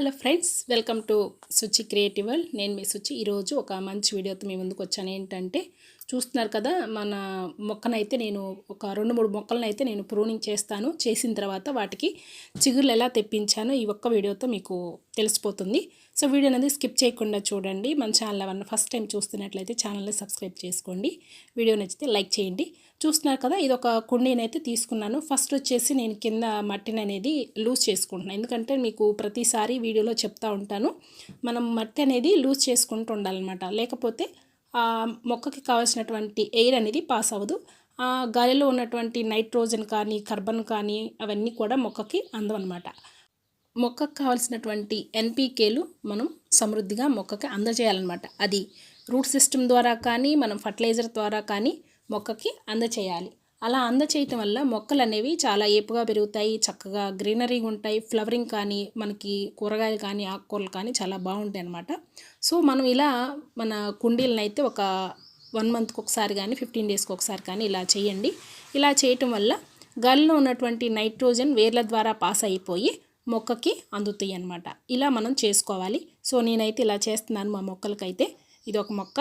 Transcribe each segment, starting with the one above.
Hello friends welcome to Suchi creative world నేను మీ సుచి ఈరోజు ఒక మంచి వీడియోతో మీ ముందుకు వచ్చాను. ఏంటంటే చూస్తున్నారు కదా మన మొక్కనైతే నేను ఒక రెండు మూడు మొక్కలను అయితే నేను ప్రూనింగ్ చేస్తాను. చేసిన తర్వాత వాటికి చిగుర్లు ఎలా తెప్పించానో ఈ ఒక్క వీడియోతో మీకు తెలిసిపోతుంది. సో వీడియో అనేది స్కిప్ చేయకుండా చూడండి. మన ఛానల్ ఎవరన్నా ఫస్ట్ టైం చూస్తున్నట్లయితే ఛానల్ని సబ్స్క్రైబ్ చేసుకోండి. వీడియో నచ్చితే లైక్ చేయండి. చూస్తున్నారు కదా ఇది ఒక కుండీని అయితే తీసుకున్నాను. ఫస్ట్ వచ్చేసి నేను కింద మట్టిని అనేది లూజ్ చేసుకుంటున్నాను. ఎందుకంటే మీకు ప్రతిసారి వీడియోలో చెప్తా ఉంటాను. మనం మట్టి అనేది లూజ్ చేసుకుంటూ ఉండాలన్నమాట. లేకపోతే మొక్కకి కావాల్సినటువంటి ఎయిర్ అనేది పాస్ అవ్వదు. ఆ గాలిలో ఉన్నటువంటి నైట్రోజన్ కానీ కార్బన్ కానీ అవన్నీ కూడా మొక్కకి అందవన్నమాట. మొక్కకు కావాల్సినటువంటి ఎన్పీకేలు మనం సమృద్ధిగా మొక్కకి అందజేయాలన్నమాట. అది రూట్ సిస్టమ్ ద్వారా కానీ మనం ఫర్టిలైజర్ ద్వారా కానీ మొక్కకి అందచేయాలి. అలా అందచేయటం వల్ల మొక్కలు అనేవి చాలా ఏపుగా పెరుగుతాయి చక్కగా గ్రీనరీగా ఉంటాయి ఫ్లవరింగ్ కానీ మనకి కూరగాయలు కానీ ఆకుకూరలు కానీ చాలా బాగుంటాయి అన్నమాట సో మనం ఇలా మన కుండీలను అయితే ఒక వన్ మంత్కి ఒకసారి కానీ ఫిఫ్టీన్ డేస్కి ఒకసారి కానీ ఇలా చేయండి. ఇలా చేయటం వల్ల గాలిలో ఉన్నటువంటి నైట్రోజన్ వేర్ల ద్వారా పాస్ అయిపోయి మొక్కకి అందుతాయి అన్నమాట. ఇలా మనం చేసుకోవాలి. సో నేనైతే ఇలా చేస్తున్నాను మా మొక్కలకైతే. ఇది ఒక మొక్క.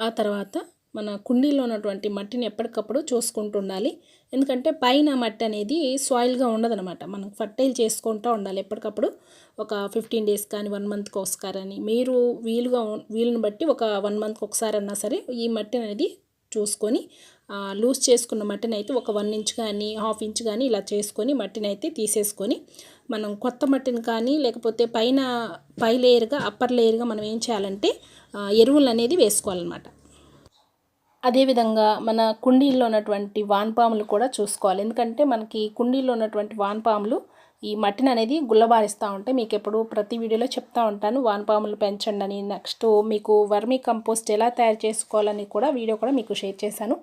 ఆ తర్వాత మన కుండీలో ఉన్నటువంటి మట్టిని ఎప్పటికప్పుడు చూసుకుంటూ ఉండాలి ఎందుకంటే పైన మట్టి అనేది సాయిల్గా ఉండదనమాట మనం ఫర్టైల్ చేసుకుంటూ ఉండాలి ఎప్పటికప్పుడు. ఒక ఫిఫ్టీన్ డేస్ కానీ వన్ మంత్కి ఒకసారి అని మీరు వీలుగా వీలుని బట్టి ఒక వన్ మంత్కి ఒకసారి అన్నా సరే ఈ మట్టి అనేది చూసుకొని లూజ్ చేసుకున్న మట్టిని అయితే ఒక వన్ ఇంచ్ కానీ హాఫ్ ఇంచ్ కానీ ఇలా చేసుకొని మట్టిని అయితే తీసేసుకొని మనం కొత్త మట్టిని కానీ లేకపోతే పైన పై లేయర్గా అప్పర్ లేయర్గా మనం ఏం చేయాలంటే ఎరువులు అనేది వేసుకోవాలన్నమాట. అదేవిధంగా మన కుండీల్లో ఉన్నటువంటి వాన్పాములు కూడా చూసుకోవాలి. ఎందుకంటే మనకి కుండీల్లో ఉన్నటువంటి వాన్పాములు ఈ మట్టిని అనేది గుల్లబారిస్తూ ఉంటాయి. మీకు ఎప్పుడు ప్రతి వీడియోలో చెప్తా ఉంటాను. వాన్పాములు పెంచండి అని నెక్స్ట్ మీకు వర్మీ కంపోస్ట్ ఎలా తయారు చేసుకోవాలని కూడా వీడియో కూడా మీకు షేర్ చేశాను.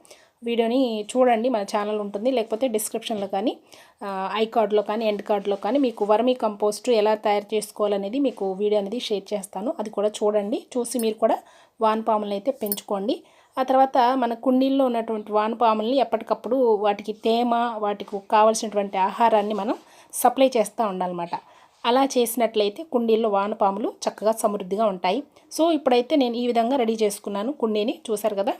వీడియోని చూడండి మన ఛానల్ ఉంటుంది. లేకపోతే డిస్క్రిప్షన్లో కానీ ఐ కార్డ్లో కానీ ఎండ్ కార్డ్లో కానీ మీకు వర్మీ కంపోస్ట్ ఎలా తయారు చేసుకోవాలనేది మీకు వీడియో అనేది షేర్ చేస్తాను. అది కూడా చూడండి. చూసి మీరు కూడా వాన్పాములను అయితే పెంచుకోండి. ఆ తర్వాత మన కుండీల్లో ఉన్నటువంటి వానపాముల్ని ఎప్పటికప్పుడు వాటికి తేమ వాటికి కావలసినటువంటి ఆహారాన్ని మనం సప్లై చేస్తూ ఉండాలన్నమాట. అలా చేసినట్లయితే కుండీల్లో వానపాములు చక్కగా సమృద్ధిగా ఉంటాయి. సో ఇప్పుడైతే నేను ఈ విధంగా రెడీ చేసుకున్నాను కుండీని. చూసారు కదా?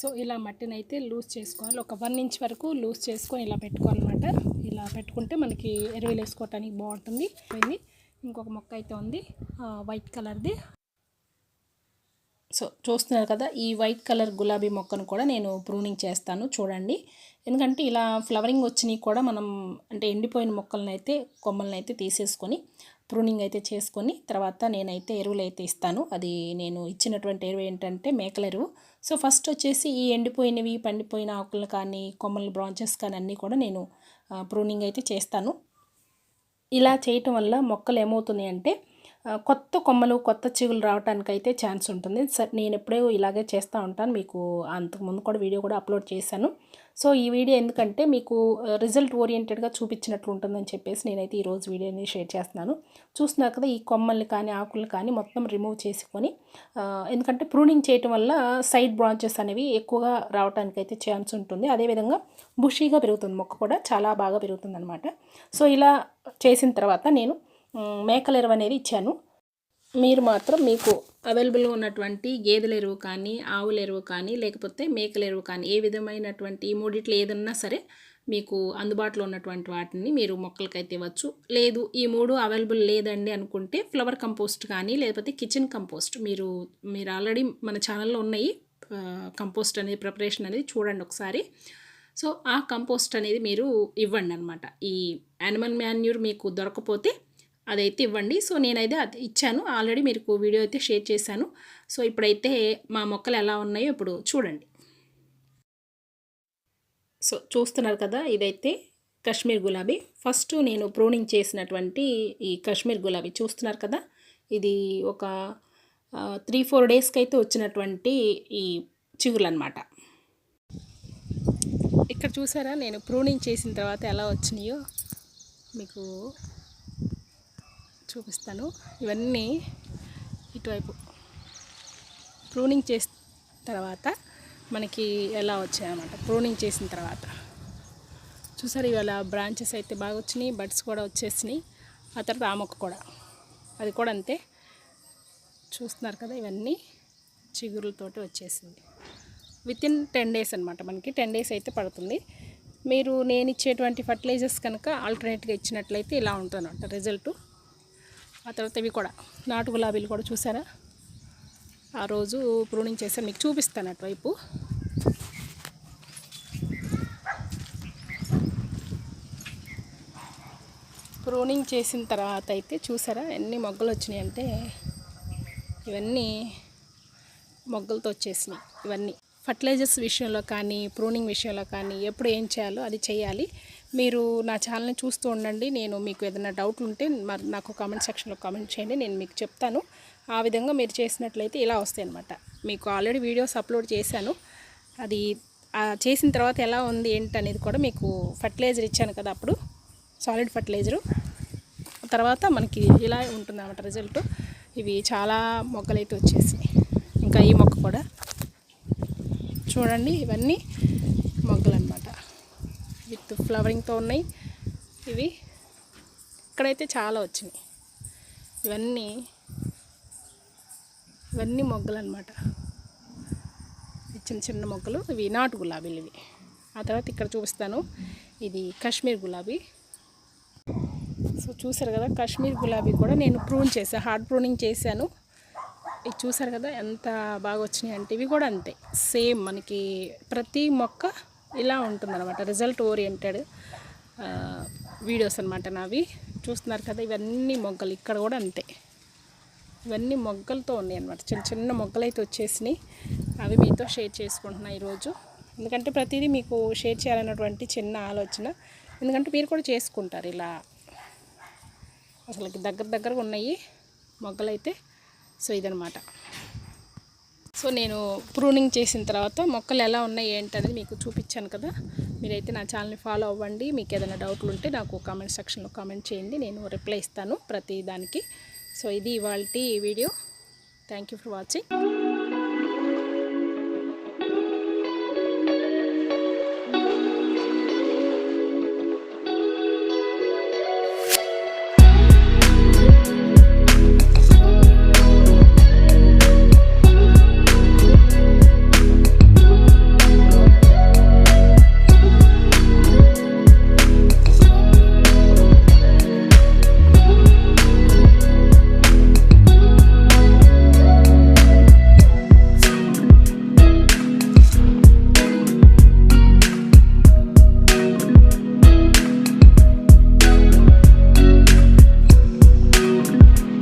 సో ఇలా మట్టిని అయితే లూజ్ చేసుకోవాలి. ఒక వన్ ఇంచ్ వరకు లూజ్ చేసుకొని ఇలా పెట్టుకోవాలన్నమాట. ఇలా పెట్టుకుంటే మనకి ఎరువులు వేసుకోవటానికి బాగుంటుంది ఇంకొక మొక్క అయితే ఉంది. వైట్ కలర్ది. సో చూస్తున్నారు కదా ఈ వైట్ కలర్ గులాబీ మొక్కను కూడా నేను ప్రూనింగ్ చేస్తాను చూడండి. ఎందుకంటే ఇలా ఫ్లవరింగ్ వచ్చినాయి కూడా మనం అంటే ఎండిపోయిన మొక్కలను అయితే కొమ్మలను అయితే తీసేసుకొని ప్రూనింగ్ అయితే చేసుకొని తర్వాత నేనైతే ఎరువులు అయితే ఇస్తాను. అది నేను ఇచ్చినటువంటి ఎరువు ఏంటంటే మేకల ఎరువు. సో ఫస్ట్ వచ్చేసి ఈ ఎండిపోయినవి పండిపోయిన ఆకులు కానీ కొమ్మల బ్రాంచెస్ కానీ అన్నీ కూడా నేను ప్రూనింగ్ అయితే చేస్తాను. ఇలా చేయటం వల్ల మొక్కలు ఏమవుతున్నాయి అంటే కొత్త కొమ్మలు కొత్త చిగులు రావడానికైతే ఛాన్స్ ఉంటుంది. నేను ఎప్పుడూ ఇలాగే చేస్తూ ఉంటాను. మీకు అంతకుముందు కూడా వీడియో కూడా అప్లోడ్ చేశాను. సో ఈ వీడియో ఎందుకంటే మీకు రిజల్ట్ ఓరియంటెడ్గా చూపించినట్లు ఉంటుందని చెప్పేసి నేనైతే ఈరోజు వీడియోని షేర్ చేస్తున్నాను. చూస్తున్నారు కదా ఈ కొమ్మల్ని కానీ ఆకులు కానీ మొత్తం రిమూవ్ చేసుకొని ఎందుకంటే ప్రూనింగ్ చేయటం వల్ల సైడ్ బ్రాంచెస్ అనేవి ఎక్కువగా రావడానికి అయితే ఛాన్స్ ఉంటుంది. అదేవిధంగా బుషీగా పెరుగుతుంది మొక్క కూడా చాలా బాగా పెరుగుతుంది అనమాట సో ఇలా చేసిన తర్వాత నేను మేకల ఎరువు అనేది ఇచ్చాను. మీరు మాత్రం మీకు అవైలబుల్గా ఉన్నటువంటి గేదెల ఎరువు కానీ ఆవుల ఎరువు కానీ లేకపోతే మేకల ఎరువు కానీ ఏ విధమైనటువంటి ఈ మూడిట్లో ఏదన్నా సరే మీకు అందుబాటులో ఉన్నటువంటి వాటిని మీరు మొక్కలకైతే ఇవ్వచ్చు. లేదు ఈ మూడు అవైలబుల్ లేదండి అనుకుంటే ఫ్లవర్ కంపోస్ట్ కానీ లేకపోతే కిచెన్ కంపోస్ట్ మీరు మీరు ఆల్రెడీ మన ఛానల్లో ఉన్నాయి. కంపోస్ట్ అనేది ప్రిపరేషన్ అనేది చూడండి ఒకసారి. సో ఆ కంపోస్ట్ అనేది మీరు ఇవ్వండి అనమాట ఈ యానిమల్ మాన్యూర్ మీకు దొరకపోతే అదైతే ఇవ్వండి. సో నేనైతే అది ఇచ్చాను. ఆల్రెడీ మీకు వీడియో అయితే షేర్ చేశాను. సో ఇప్పుడైతే మా మొక్కలు ఎలా ఉన్నాయో ఇప్పుడు చూడండి. సో చూస్తున్నారు కదా ఇదైతే కాశ్మీర్ గులాబీ. ఫస్ట్ నేను ప్రూనింగ్ చేసినటువంటి ఈ కశ్మీర్ గులాబీ చూస్తున్నారు కదా ఇది ఒక త్రీ ఫోర్ డేస్కి అయితే వచ్చినటువంటి ఈ చిగులు అనమాట ఇక్కడ చూసారా నేను ప్రూనింగ్ చేసిన తర్వాత ఎలా వచ్చినాయో. మీకు చూపిస్తాను. ఇవన్నీ ఇటువైపు. ప్రూనింగ్ చేసిన తర్వాత మనకి ఎలా వచ్చాయన్నమాట. ప్రూనింగ్ చేసిన తర్వాత. చూసారు ఇవాళ బ్రాంచెస్ అయితే బాగా వచ్చినాయి బడ్స్ కూడా వచ్చేసినాయి. ఆ తర్వాత ఆ మొక్క కూడా. అది కూడా అంతే. చూస్తున్నారు కదా ఇవన్నీ చిగురులతోటి వచ్చేసింది. విత్ ఇన్ టెన్ డేస్ అనమాట మనకి. టెన్ డేస్ అయితే పడుతుంది. మీరు నేను ఇచ్చేటువంటి ఫర్టిలైజర్స్ కనుక ఆల్టర్నేట్గా ఇచ్చినట్లయితే ఇలా ఉంటుంది అనమాట రిజల్ట్ ఆ తర్వాత ఇవి కూడా నాటు గులాబీలు కూడా చూసారా? ఆ రోజు ప్రూనింగ్ చేశాను మీకు చూపిస్తాను అటువైపు. ప్రూనింగ్ చేసిన తర్వాత అయితే చూసారా ఎన్ని మొగ్గలు వచ్చినాయి అంటే ఇవన్నీ మొగ్గలతో వచ్చేసినాయి ఇవన్నీ. ఫర్టిలైజర్స్ విషయంలో కానీ ప్రూనింగ్ విషయంలో కానీ ఎప్పుడు ఏం చేయాలో అది చేయాలి. మీరు నా ఛానల్ని చూస్తూ ఉండండి. నేను మీకు ఏదైనా డౌట్లు ఉంటే మరి నాకు కామెంట్ సెక్షన్లో కామెంట్ చేయండి. నేను మీకు చెప్తాను. ఆ విధంగా మీరు చేసినట్లయితే ఇలా వస్తాయి అనమాట మీకు ఆల్రెడీ వీడియోస్ అప్లోడ్ చేశాను. అది చేసిన తర్వాత ఎలా ఉంది ఏంటి అనేది కూడా మీకు ఫర్టిలైజర్ ఇచ్చాను కదా అప్పుడు. సాలిడ్ ఫర్టిలైజరు తర్వాత మనకి ఇలా ఉంటుంది అన్నమాట రిజల్ట్ ఇవి చాలా మొక్కలు అయితే వచ్చేసినాయి ఇంకా ఈ మొక్క కూడా. చూడండి ఇవన్నీ ఫ్లవరింగ్తో ఉన్నాయి. ఇవి ఇక్కడైతే చాలా వచ్చినాయి. ఇవన్నీ ఇవన్నీ మొగ్గలు అనమాట చిన్న చిన్న మొగ్గలు. ఇవి నాటు గులాబీలు ఇవి. ఆ తర్వాత ఇక్కడ చూపిస్తాను. ఇది కాశ్మీర్ గులాబీ. సో చూసారు కదా కాశ్మీర్ గులాబీ కూడా నేను ప్రూన్ చేశాను హార్డ్ ప్రూనింగ్ చేశాను. ఇది చూసారు కదా ఎంత బాగా వచ్చినాయి అంటే ఇవి కూడా అంతే. సేమ్ మనకి ప్రతి మొక్క ఇలా ఉంటుందన్నమాట. రిజల్ట్ ఓరియంటెడ్ వీడియోస్ అనమాట నావి. చూస్తున్నారు కదా ఇవన్నీ మొగ్గలు. ఇక్కడ కూడా అంతే. ఇవన్నీ మొగ్గలతో ఉన్నాయి అనమాట చిన్న చిన్న మొగ్గలు అయితే వచ్చేసినాయి. అవి మీతో షేర్ చేసుకుంటున్నా ఈరోజు. ఎందుకంటే ప్రతిదీ మీకు షేర్ చేయాలన్నటువంటి చిన్న ఆలోచన. ఎందుకంటే మీరు కూడా చేసుకుంటారు ఇలా. అసలు దగ్గర దగ్గరగా ఉన్నాయి మొగ్గలైతే. సో ఇదనమాట సో నేను ప్రూనింగ్ చేసిన తర్వాత మొక్కలు ఎలా ఉన్నాయి ఏంటనేది మీకు చూపించాను కదా. మీరైతే నా ఛానల్ని ఫాలో అవ్వండి. మీకు ఏదైనా డౌట్లు ఉంటే నాకు కామెంట్ సెక్షన్లో కామెంట్ చేయండి. నేను రిప్లై ఇస్తాను ప్రతి దానికి. సో ఇది ఇవాళ video thank you for watching